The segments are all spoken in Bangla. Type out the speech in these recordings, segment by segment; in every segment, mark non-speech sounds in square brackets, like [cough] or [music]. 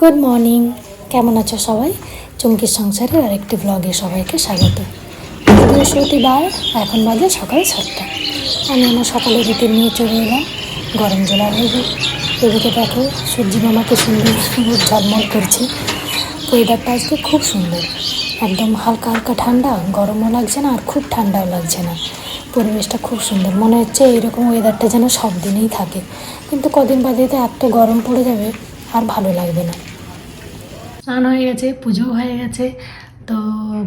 গুড মর্নিং কেমন আছো সবাই? চুমকির সংসারের আরেকটি ব্লগে সবাইকে স্বাগত। বৃহস্পতিবার এখন বাজে সকাল সাতটা। আমি আমার সকালে রুটিন নিয়ে চলে এলাম। গরম জল নেবে এদিকে দেখো, সূর্যি মামাকে সুন্দর সুন্দর ঝলমল করছে। ওয়েদারটা আজকে খুব সুন্দর। একদম হালকা হালকা ঠান্ডা, গরমও লাগছে না আর খুব ঠান্ডাও লাগছে না। পরিবেশটা খুব সুন্দর। মনে হচ্ছে এরকম ওয়েদারটা যেন সব দিনেই থাকে। কিন্তু কদিন বাদে তো এত গরম পড়ে যাবে আর ভালো লাগবে না। স্নান হয়ে গেছে পুজো হয়ে গেছে। তো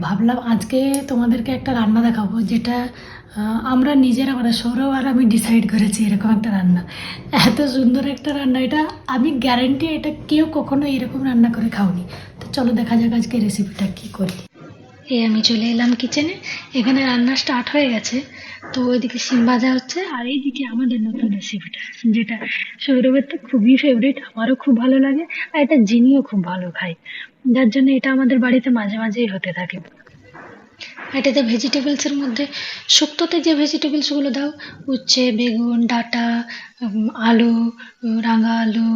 ভাবলাম আজকে তোমাদেরকে একটা রান্না দেখাবো যেটা আমরা নিজেরা মানে সৌরভ আর আমি ডিসাইড করেছি এরকম একটা রান্না। এত সুন্দর একটা রান্না এটা। আমি গ্যারেন্টি এটা কেউ কখনো এরকম রান্না করে খাওনি। তো চলো দেখা যাক আজকে রেসিপিটা কী করি। এই আমি চলে এলাম কিচেনে এখানে রান্না স্টার্ট হয়ে গেছে। তো ওইদিকে সিম ভাজা হচ্ছে, আর এইদিকে আমাদের নতুন রেসিপিটা যেটা সৌরভের তো খুবই ফেভারিট আমারও খুব ভালো লাগে, আর এটা জিনিও খুব ভালো খায়। যার জন্য এটা আমাদের বাড়িতে মাঝে মাঝেই হতে থাকে। এটাতে ভেজিটেবলসের মধ্যে, শুক্তোতে যে ভেজিটেবলসগুলো দাও, উচ্ছে, বেগুন, ডাঁটা আলু, রাঙা আলু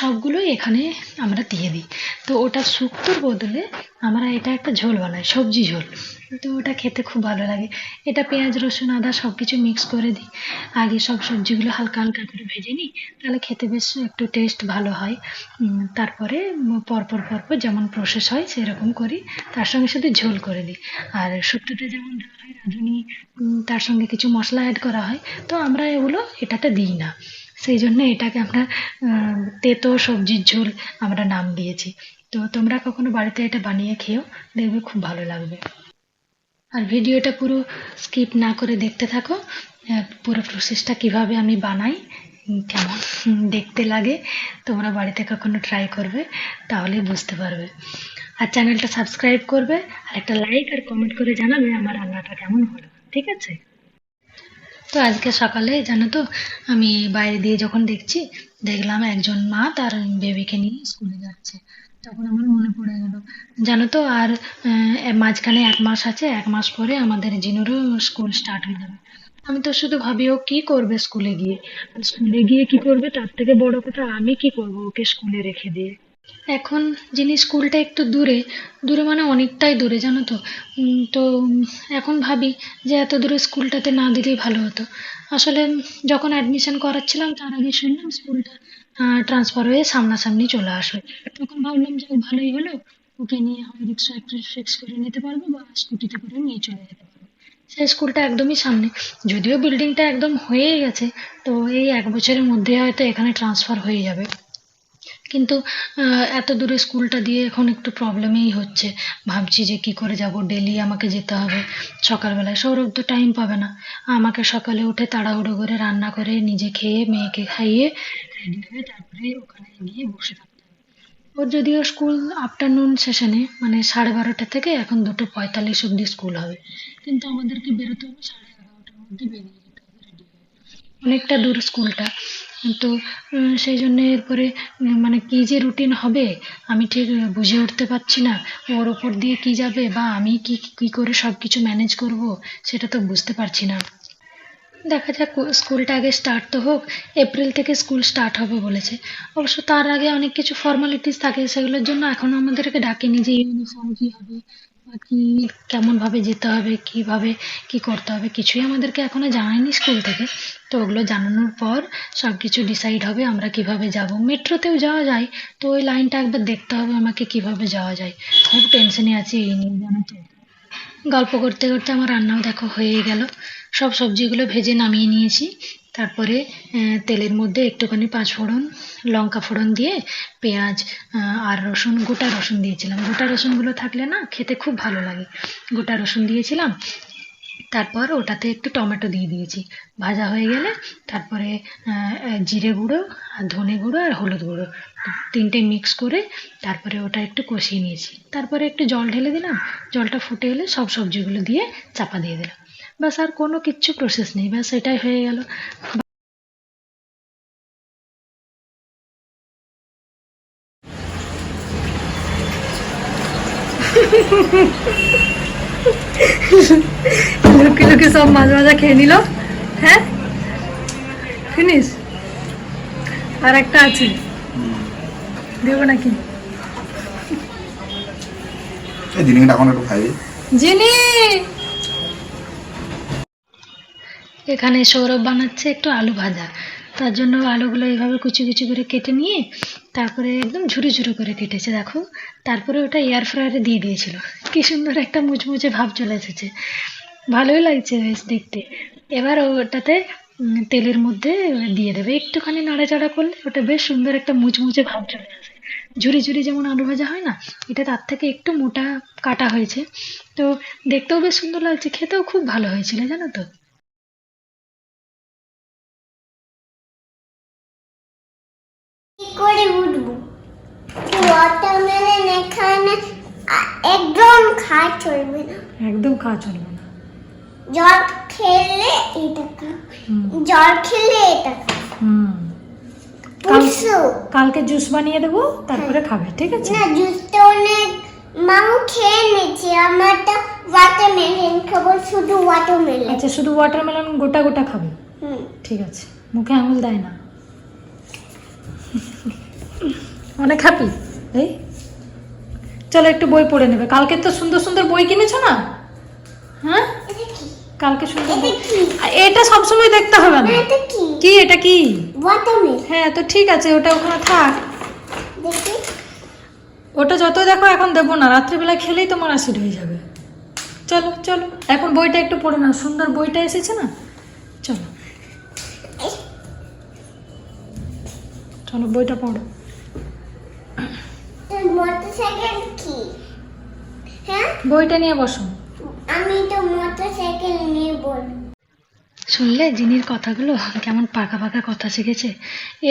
সবগুলোই এখানে আমরা দিয়ে দিই। তো ওটা শুক্তোর বদলে আমরা এটা একটা ঝোল বানাই, সবজি ঝোল। তো ওটা খেতে খুব ভালো লাগে। এটা পেঁয়াজ, রসুন, আদা সব কিছু মিক্স করে দিই। আগে সব সবজিগুলো হালকা হালকা করে ভেজে নিই, তাহলে খেতে বেশ একটু টেস্ট ভালো হয়। তারপরে পরপর পরপর যেমন প্রসেস হয় সেরকম করি, তার সঙ্গে শুধু ঝোল করে দিই। আর শুক্তোতে যেমন দেওয়া হয়, রাঁধুনি তার সঙ্গে কিছু মশলা অ্যাড করা হয়, তো আমরা এগুলো এটাতে দিই না। সেই জন্য এটাকে আমরা তেতো সবজির ঝোল আমরা নাম দিয়েছি। তো তোমরা কখনো বাড়িতে এটা বানিয়ে খেও দেখবে খুব ভালো লাগবে। আর ভিডিওটা পুরো স্কিপ না করে দেখতে থাকো পুরো প্রসেসটা কীভাবে আমি বানাই কেমন দেখতে লাগে, তোমরা বাড়িতে কখনো ট্রাই করবে, তাহলেই বুঝতে পারবে। আর চ্যানেলটা সাবস্ক্রাইব করবে, আর একটা লাইক আর কমেন্ট করে জানাবে আমার রান্নাটা কেমন হলো, ঠিক আছে? তো আজকে সকালে, জানো তো, আমি বাইরে দিয়ে যখন দেখছি, দেখলাম একজন মা তার বেবিকে নিয়ে স্কুলে যাচ্ছে। তখন আমার মনে পড়ে গেল, জানো তো, আর মাঝখানে এক মাস আছে, এক মাস পরে আমাদের জিনুরও স্কুল স্টার্ট হয়ে যাবে। আমি তো শুধু ভাবি, ও কি করবে স্কুলে গিয়ে? স্কুলে গিয়ে কি করবে? তার থেকে বড় কথা, আমি কি করব ওকে স্কুলে রেখে দিয়ে? এখন যিনি স্কুলটা একটু দূরে দূরে মানে অনেকটাই দূরে, জানো তো? তো, এখন ভাবি যে এত দূরে স্কুলটাতে না দিলেই ভালো হতো। আসলে যখন অ্যাডমিশন করাচ্ছিলাম, তার আগে শুনলাম স্কুলটা ট্রান্সফার হয়ে সামনাসামনি চলে আসবে। তখন ভাবলাম যে ভালোই হলো, ওকে নিয়ে হয় রিক্সা একটু ফিক্স করে নিতে পারব বা স্কুটিতে করে নিয়ে চলে যেতে পারব। সেই স্কুলটা একদমই সামনে, যদিও বিল্ডিংটা একদম হয়েই গেছে, তো এই এক বছরের মধ্যে হয়তো এখানে ট্রান্সফার হয়ে যাবে। কিন্তু এত দূরে স্কুলটা দিয়ে এখন একটু প্রবলেমেই হচ্ছে। ভাবছি যে কি করে যাব, ডেলি আমাকে যেতে হবে। সকালবেলায় সৌরভ তো টাইম পাবে না। আমাকে সকালে উঠে তাড়াহুড়ো করে রান্না করে নিজে খেয়ে, মেয়েকে খাইয়ে রেডি হয়ে তারপরে ওখানে গিয়ে বসে ওর যদিও স্কুল আফটারনুন সেশনে মানে সাড়ে বারোটা থেকে এখন দুটো পঁয়তাল্লিশ অবধি স্কুল হবে। কিন্তু আমাদেরকে বেরোতে হবে সাড়ে এগারোটার মধ্যে বেরিয়ে যেতে হবে অনেকটা দূর স্কুলটা। তো সেই জন্য এরপরে মানে কি যে রুটিন হবে, আমি ঠিক বুঝে উঠতে পারছি না। ওর ওপর দিয়ে কি যাবে বা আমি কি কি করে সব কিছু ম্যানেজ করব, সেটা তো বুঝতে পারছি না। দেখা যাক স্কুলটা আগে স্টার্ট তো হোক এপ্রিল থেকে স্কুল স্টার্ট হবে বলেছে। অবশ্য তার আগে অনেক কিছু ফর্মালিটিস থাকে, সেগুলোর জন্য এখনও আমাদেরকে ডাকেনি যে ইউনিফর্ম কি হবে, বা কি কেমন ভাবে যেতে হবে, কীভাবে, কি করতে হবে, কিছুই আমাদেরকে এখনও জানায়নি স্কুল থেকে। তো ওগুলো জানানোর পর সব কিছু ডিসাইড হবে আমরা কীভাবে যাব। মেট্রোতেও যাওয়া যায়, তো ওই লাইনটা একবার দেখতে হবে আমাকে কীভাবে যাওয়া যায়। খুব টেনশনে আছি এই নিয়ে জানো তো। গল্প করতে করতে আমার রান্নাও দেখো হয়ে গেল। সব সবজিগুলো ভেজে নামিয়ে নিয়েছি। তারপরে তেলের মধ্যে একটুখানি পাঁচ ফোড়ন, লঙ্কা ফোড়ন দিয়ে পেঁয়াজ আর রসুন, গোটা রসুন দিয়েছিলাম। গোটা রসুনগুলো থাকলে না খেতে খুব ভালো লাগে। গোটা রসুন দিয়েছিলাম তারপর ওটাতে একটু টমেটো দিয়ে দিয়েছি। ভাজা হয়ে গেলে তারপরে জিরে গুঁড়ো, আর ধনে গুঁড়ো, আর হলুদ গুঁড়ো। তিনটে মিক্স করে তারপরে ওটা একটু কষিয়ে নিয়েছি। তারপরে একটু জল ঢেলে দিলাম। জলটা ফুটে এলে সব সবজিগুলো দিয়ে চাপা দিয়ে দিলাম। ব্যাস, আর কোনো কিচ্ছু প্রসেস নেই। ব্যাস, এটাই হয়ে গেল। [laughs] লুকি লুকি সব মাছ ভাজা খেয়ে নিল। হ্যাঁ? ফিনিশ? আর একটা আছে। দেব নাকি? এখানে সৌরভ বানাচ্ছে একটু আলু ভাজা। তার জন্য আলুগুলো এইভাবে কুচি কুচি করে কেটে নিয়ে তারপরে একদম ঝুরু ঝুরু করে কেটেছে, দেখো। তারপরে ওটা এয়ার ফ্রায়ারে দিয়ে দিয়েছিল। কি সুন্দর একটা মুচমুচে ভাব চলে এসেছে। ভালোই লাগছে বেশ দেখতে। এবার ওটাতে তেলের মধ্যে দিয়ে দেবে। একটুখানি নাড়াচাড়া করলে ওটা বেশ সুন্দর একটা মুচমুচে ভাব চলে আসে। ঝুরি ঝুরি যেমন আলু ভাজা হয় না, এটা তার থেকে একটু মোটা কাটা হয়েছে। তো দেখতেও বেশ সুন্দর লাগছে, খেতেও খুব ভালো হয়েছিল, জানো তো? করে উঠবো। ওয়াটারমেলন এখানে একদম খাওয়া চলবে না। একদম খাওয়া চলবে না। জল খেলে এটা জল খেলে এটা হুম। কালকে জুস বানিয়ে দেবো তারপরে খাবে ঠিক আছে? না জুসটা অনেক মামু খেয়ে নিচ্ছে আমারটা ওয়াটারমেলন খাব শুধু ওয়াটারমেলন আচ্ছা শুধু ওয়াটারমেলন গোটা গোটা খাবে? হুম। ঠিক আছে। মুখে আঙুল দেয় না। অনেক হ্যাপি এই? চলো একটু বই পড়ে নেবে। কালকে তো সুন্দর সুন্দর বই কিনেছো না? হ্যাঁ? কালকে সুন্দর বই। এটা সবসময় দেখতে হবে না। কি? এটা কি? হ্যাঁ তো ঠিক আছে ওটা ওখানে থাক। ওটা যত দেখো এখন দেবো না রাত্রিবেলা খেলেই তোমার অ্যাসিড হয়ে যাবে। চলো চলো। এখন বইটা একটু পড়ে নাও। সুন্দর বইটা এসেছে না? চলো। চলো বইটা পড়ো। মোটরসাইকেল কি? হ্যাঁ? বইটা নিয়ে বসো। আমি তো মোটরসাইকেল নিয়ে বল শুনলে জিনির কথাগুলো? কেমন পাকা পাকা কথা শিখেছে।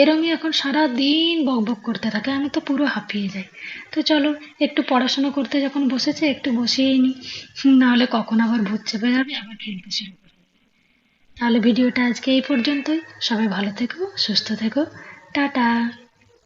এরমই এখন সারা দিন বক বক করতে থাকে আমি তো পুরো হাঁপিয়ে যাই। তো চলো একটু পড়াশোনা করতে যখন বসেছে একটু বসিয়েই নি। নাহলে কখন আবার ভূত চেপে যাবে আবার খেলতে শুরু করবে। তাহলে ভিডিওটা আজকে এই পর্যন্তই। সবাই ভালো থেকো সুস্থ থেকো। 大大